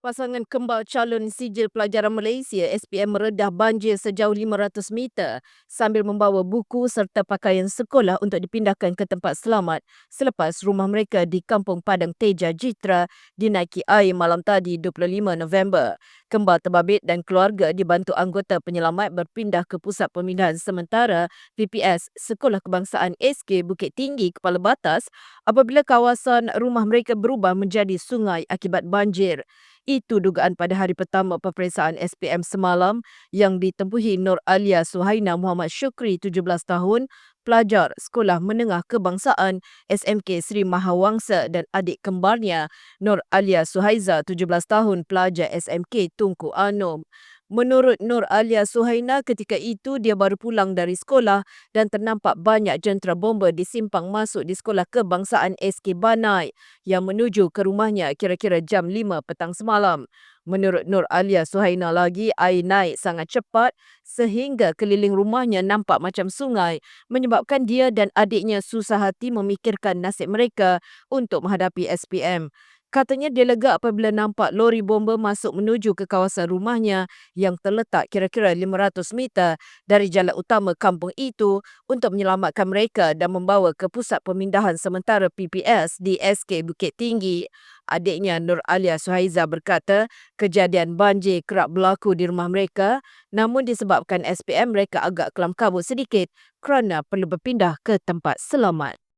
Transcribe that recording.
Pasangan kembar calon sijil pelajaran Malaysia SPM meredah banjir sejauh 500 meter sambil membawa buku serta pakaian sekolah untuk dipindahkan ke tempat selamat selepas rumah mereka di Kampung Padang Teja Jitra dinaiki air malam tadi 25 November. Kembar terbabit dan keluarga dibantu anggota penyelamat berpindah ke Pusat Pemindahan Sementara PPS Sekolah Kebangsaan SK Bukit Tinggi Kepala Batas apabila kawasan rumah mereka berubah menjadi sungai akibat banjir. Itu dugaan pada hari pertama peperiksaan SPM semalam yang ditempuhi Nur Alia Suhaina Muhammad Syukri 17 tahun, pelajar Sekolah Menengah Kebangsaan SMK Sri Mahawangsa dan adik kembarnya Nur Alia Suhaiza 17 tahun, pelajar SMK Tunku Anum. Menurut Nur Alia Suhaina, ketika itu dia baru pulang dari sekolah dan ternampak banyak jentera bomba di simpang masuk di Sekolah Kebangsaan SK Banai yang menuju ke rumahnya kira-kira jam 5 petang semalam. Menurut Nur Alia Suhaina lagi, air naik sangat cepat sehingga keliling rumahnya nampak macam sungai menyebabkan dia dan adiknya susah hati memikirkan nasib mereka untuk menghadapi SPM. Katanya dia lega apabila nampak lori bomba masuk menuju ke kawasan rumahnya yang terletak kira-kira 500 meter dari jalan utama kampung itu untuk menyelamatkan mereka dan membawa ke pusat pemindahan sementara PPS di SK Bukit Tinggi. Adiknya Nur Alia Suhaiza berkata kejadian banjir kerap berlaku di rumah mereka namun disebabkan SPM mereka agak kelam kabut sedikit kerana perlu berpindah ke tempat selamat.